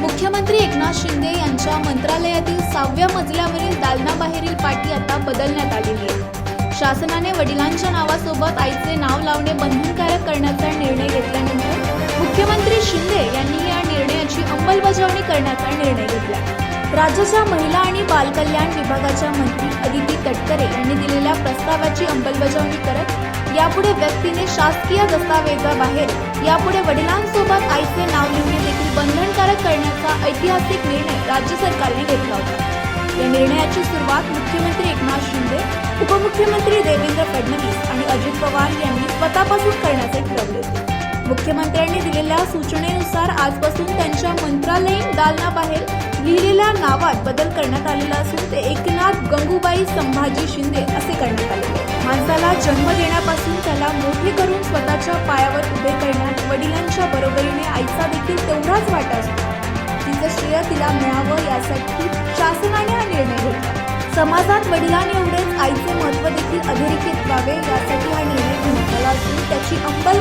मुख्यमंत्री एकनाथ शिंदे यांच्या मंत्रालयातील सहाव्या मजल्यावरील दालनाबाहेरील पाटी आता बदलण्यात आलेली आहे शासनाने वडिलांच्या नावासोबत आईचे नाव लावणे बंधनकारक करण्याचा निर्णय घेतल्यानंतर मुख्यमंत्री शिंदे यांनी या निर्णयाची अंमलबजावणी करण्याचा निर्णय घेतला. राज्याच्या महिला आणि बालकल्याण विभागाच्या मंत्री अदिती तटकरे यांनी दिलेल्या प्रस्तावाची अंमलबजावणी करत यापुढे व्यक्तीने शासकीय दस्तावेजाबाहेर यापुढे वडिलांसोबत हा करण्याचा ऐतिहासिक निर्णय राज्य सरकारने घेतला होता. या निर्णयाची सुरुवात मुख्यमंत्री एकनाथ शिंदे उपमुख्यमंत्री देवेंद्र फडणवीस आणि अजित पवार यांनी स्वतःपासून करण्याचे ठरवले. होते मुख्यमंत्र्यांनी दिलेल्या सूचनेनुसार आजपासून त्यांच्या मंत्रालयीन दालनाबाहेर लिहिलेल्या नावात बदल करण्यात आलेला असून ते एकनाथ गंगूबाई संभाजी शिंदे असे करण्यात आले. माणसाला जन्म देण्यापासून त्याला मोठे करून स्वतःच्या पायावर उभे करण्यात वडिलांच्या बरोबरीने आईचा देखील तेवढाच वाटा असतो. श्रेय तिला मिळावं यासाठी शासनाने हा निर्णय घेतला. समाजात वडिलांनी एवढेच आईचे महत्त्व देखील अधोरेखित व्हावे यासाठी हा निर्णय घेण्यात आला असून त्याची अंमलबजावणी